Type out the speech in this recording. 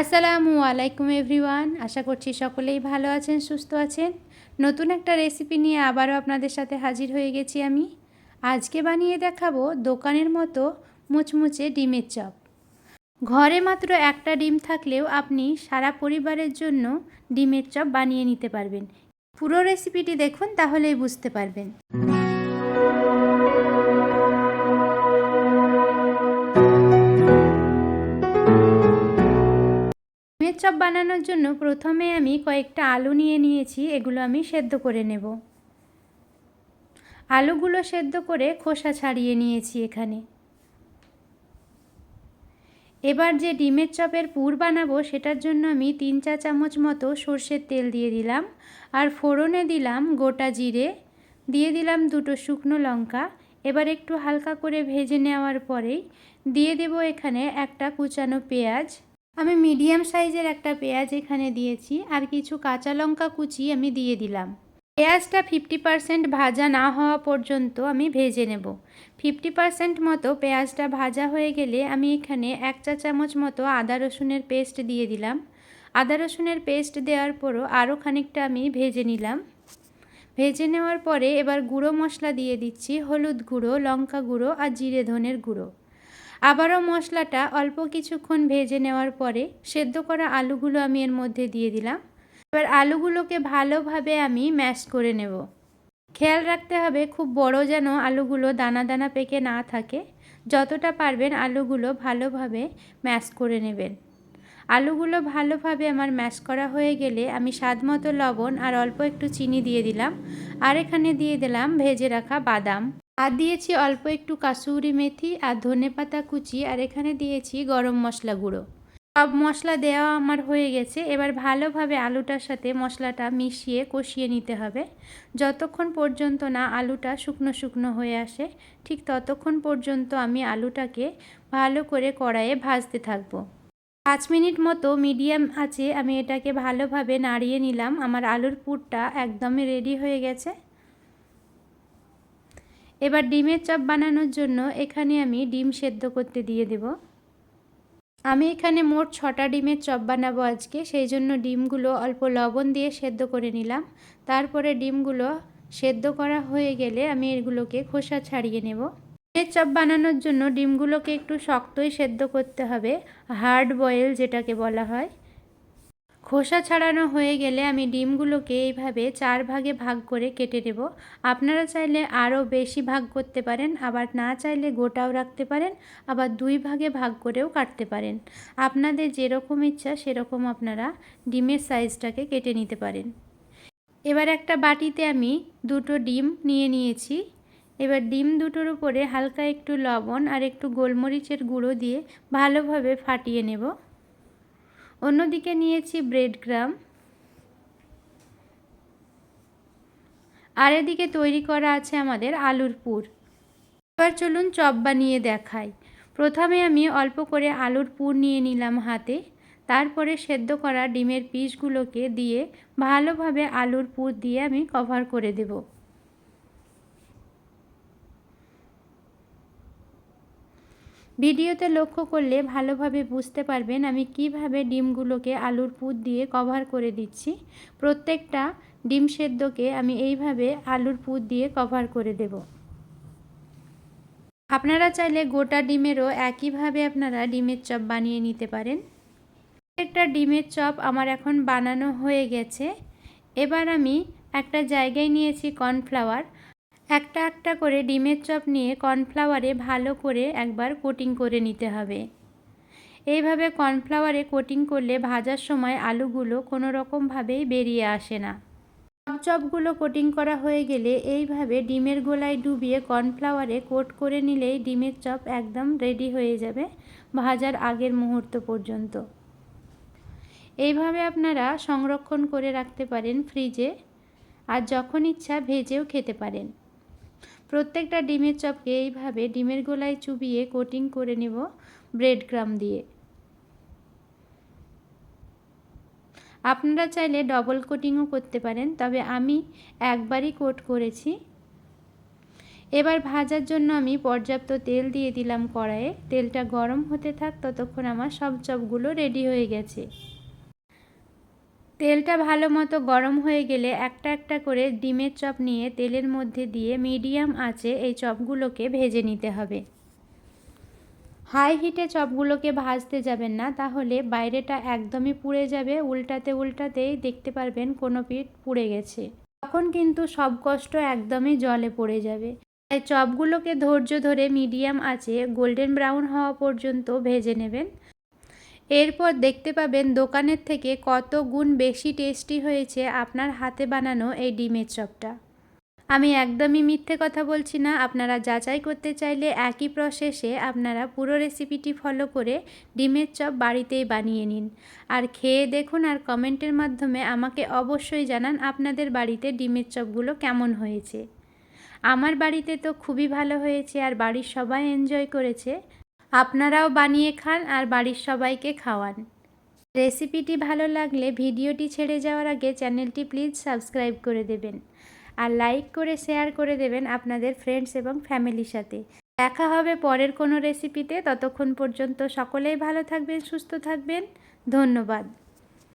আসসালামু আলাইকুম এভরিওয়ান, আশা করছি সকলেই ভালো আছেন, সুস্থ আছেন। নতুন একটা রেসিপি নিয়ে আবারও আপনাদের সাথে হাজির হয়ে গেছি আমি। আজকে বানিয়ে দেখাবো দোকানের মতো মুচমুচে ডিমের চপ। ঘরে মাত্র একটা ডিম থাকলেও আপনি সারা পরিবারের জন্য ডিমের চপ বানিয়ে নিতে পারবেন। পুরো রেসিপিটি দেখুন, তাহলেই বুঝতে পারবেন। চপ বানানোর জন্য প্রথমে আমি কয়েকটা আলু নিয়ে নিয়েছি, এগুলো আমি সেদ্ধ করে নেব। আলুগুলো সেদ্ধ করে খোসা ছাড়িয়ে নিয়েছি এখানে। এবার যে ডিমের চপের পুর বানাবো, সেটার জন্য আমি তিন চা চামচ মতো সর্ষের তেল দিয়ে দিলাম। আর ফোড়নে দিলাম গোটা জিরে, দিয়ে দিলাম দুটো শুকনো লঙ্কা। এবার একটু হালকা করে ভেজে নেওয়ার পরেই দিয়ে দেব এখানে একটা কুচানো পেঁয়াজ। আমি মিডিয়াম সাইজের একটা পেঁয়াজ এখানে দিয়েছি আর কিছু কাঁচা লঙ্কা কুচি আমি দিয়ে দিলাম। পেঁয়াজটা ফিফটি পারসেন্ট ভাজা না হওয়া পর্যন্ত আমি ভেজে নেব। ফিফটি পারসেন্ট মতো পেঁয়াজটা ভাজা হয়ে গেলে আমি এখানে এক চা চামচ মতো আদা রসুনের পেস্ট দিয়ে দিলাম। আদা রসুনের পেস্ট দেওয়ার পরও আরও খানিকটা আমি ভেজে নিলাম। ভেজে নেওয়ার পরে এবার গুঁড়ো মশলা দিয়ে দিচ্ছি হলুদ গুঁড়ো, লঙ্কা গুঁড়ো আর জিরে ধনের গুঁড়ো। আবারও মশলাটা অল্প কিছুক্ষণ ভেজে নেওয়ার পরে সেদ্ধ করা আলুগুলো আমি এর মধ্যে দিয়ে দিলাম। এবার আলুগুলোকে ভালোভাবে আমি ম্যাশ করে নেব। খেয়াল রাখতে হবে খুব বড় যেন আলুগুলো দানা দানা পেকে না থাকে। যতটা পারবেন আলুগুলো ভালোভাবে ম্যাশ করে নেবেন। আলুগুলো ভালোভাবে আমার ম্যাশ করা হয়ে গেলে আমি স্বাদ মতো লবণ আর অল্প একটু চিনি দিয়ে দিলাম। আর এখানে দিয়ে দিলাম ভেজে রাখা বাদাম। আর দিয়েছি অল্প একটু কাসুরি মেথি আর ধনে পাতা কুচি, আর এখানে দিয়েছি গরম মশলা গুঁড়ো। সব মশলা দেওয়া আমার হয়ে গেছে। এবার ভালোভাবে আলুটার সাথে মশলাটা মিশিয়ে কষিয়ে নিতে হবে। যতক্ষণ পর্যন্ত না আলুটা শুকনো শুকনো হয়ে আসে, ঠিক ততক্ষণ পর্যন্ত আমি আলুটাকে ভালো করে কড়াইয়ে ভাজতে থাকব। পাঁচ মিনিট মতো মিডিয়াম আছে, আমি এটাকে ভালোভাবে নাড়িয়ে নিলাম। আমার আলুর পুরটা একদমই রেডি হয়ে গেছে। এবার ডিমের চপ বানানোর জন্য এখানে আমি ডিম সেদ্ধ করতে দিয়ে দেব। আমি এখানে মোট ছটা ডিমের চপ বানাবো আজকে, সেই জন্য ডিমগুলো অল্প লবণ দিয়ে সেদ্ধ করে নিলাম। তারপরে ডিমগুলো সেদ্ধ করা হয়ে গেলে আমি এগুলোকে খোসা ছাড়িয়ে নেব। ডিমের চপ বানানোর জন্য ডিমগুলোকে একটু শক্তই সেদ্ধ করতে হবে, হার্ড বয়েল যেটাকে বলা হয়। খোসা ছাড়ানো হয়ে গেলে আমি ডিমগুলোকে এইভাবে চার ভাগে ভাগ করে কেটে নেব। আপনারা চাইলে আরও বেশি ভাগ করতে পারেন, আবার না চাইলে গোটাও রাখতে পারেন, আবার দুই ভাগে ভাগ করেও কাটতে পারেন। আপনাদের যেরকম ইচ্ছা সেরকম আপনারা ডিমের সাইজটাকে কেটে নিতে পারেন। এবার একটা বাটিতে আমি দুটো ডিম নিয়ে নিয়েছি। এবার ডিম দুটোর উপরে হালকা একটু লবণ আর একটু গোলমরিচের গুঁড়ো দিয়ে ভালোভাবে ফাটিয়ে নেব। অন্যদিকে নিয়েছি ব্রেড গ্রাম আর এদিকে তৈরি করা আছে আমাদের আলুর পুর। এবার চলুন চপ বানিয়ে দেখাই। প্রথমে আমি অল্প করে আলুর পুর নিয়ে নিলাম হাতে। তারপরে সেদ্ধ করা ডিমের পিসগুলোকে দিয়ে ভালোভাবে আলুর পুর দিয়ে আমি কভার করে দেবো। ভিডিওতে লক্ষ্য করলে ভালোভাবে বুঝতে পারবেন আমি কীভাবে ডিমগুলোকে আলুর পুর দিয়ে কভার করে দিচ্ছি। প্রত্যেকটা ডিম সেদ্ধকে আমি এইভাবে আলুর পুর দিয়ে কভার করে দেব। আপনারা চাইলে গোটা ডিমেরও একইভাবে আপনারা ডিমের চপ বানিয়ে নিতে পারেন। প্রত্যেকটা ডিমের চপ আমার এখন বানানো হয়ে গেছে। এবার আমি একটা জায়গায় নিয়েছি কর্নফ্লাওয়ার। একটা একটা করে ডিমের চপ নিয়ে কর্নফ্লাওয়ারে ভালো করে একবার কোটিং করে নিতে হবে। এইভাবে কর্নফ্লাওয়ারে কোটিং করলে ভাজার সময় আলুগুলো কোনো রকমভাবেই বেরিয়ে আসে না। সব চপগুলো কোটিং করা হয়ে গেলে এইভাবে ডিমের গোলায় ডুবিয়ে কর্নফ্লাওয়ারে কোট করে নিলেই ডিমের চপ একদম রেডি হয়ে যাবে ভাজার আগের মুহূর্ত পর্যন্ত। এইভাবে আপনারা সংরক্ষণ করে রাখতে পারেন ফ্রিজে আর যখন ইচ্ছা ভেজেও খেতে পারেন। প্রত্যেকটা ডিমের চপকে এইভাবে ডিমের গোলায় চুবিয়ে কোটিং করে নেব ব্রেড ক্রাম দিয়ে। আপনারা চাইলে ডবল কোটিংও করতে পারেন, তবে আমি একবারই কোট করেছি। এবার ভাজার জন্য আমি পর্যাপ্ত তেল দিয়ে দিলাম কড়াইয়ে। তেলটা গরম হতে থাক, ততক্ষণ আমার সব চপগুলো রেডি হয়ে গেছে। তেলটা ভালো মতো গরম হয়ে গেলে একটা একটা করে ডিমের চপ নিয়ে তেলের মধ্যে দিয়ে মিডিয়াম আঁচে এই চপগুলোকে ভেজে নিতে হবে। হাই হিটে চপগুলোকে ভাজতে যাবেন না, তাহলে বাইরেটা একদমই পুড়ে যাবে। উল্টাতে উল্টাতেই দেখতে পারবেন কোনো পিঠ পুড়ে গেছে। তখন কিন্তু সব কষ্ট একদমই জলে পড়ে যাবে। তাই চপগুলোকে ধৈর্য ধরে মিডিয়াম আঁচে গোল্ডেন ব্রাউন হওয়া পর্যন্ত ভেজে নেবেন। এরপর দেখতে পাবেন দোকানের থেকে কত গুণ বেশি টেস্টি হয়েছে আপনার হাতে বানানো এই ডিমের চপটা। আমি একদমই মিথ্যে কথা বলছি না, আপনারা যাচাই করতে চাইলে একই প্রসেসে আপনারা পুরো রেসিপিটি ফলো করে ডিমের চপ বাড়িতেই বানিয়ে নিন। আর খেয়ে দেখুন আর কমেন্টের মাধ্যমে আমাকে অবশ্যই জানান আপনাদের বাড়িতে ডিমের চপগুলো কেমন হয়েছে। আমার বাড়িতে তো খুবই ভালো হয়েছে আর বাড়ির সবাই এনজয় করেছে। আপনারাও বানিয়ে খান আর বাড়ির সবাইকে খাওয়ান। রেসিপিটি ভালো লাগলে ভিডিওটি ছেড়ে যাওয়ার আগে চ্যানেলটি প্লিজ সাবস্ক্রাইব করে দেবেন আর লাইক করে শেয়ার করে দেবেন আপনাদের ফ্রেন্ডস এবং ফ্যামিলির সাথে। দেখা হবে পরের কোনো রেসিপিতে। ততক্ষণ পর্যন্ত সকলেই ভালো থাকবেন, সুস্থ থাকবেন। ধন্যবাদ।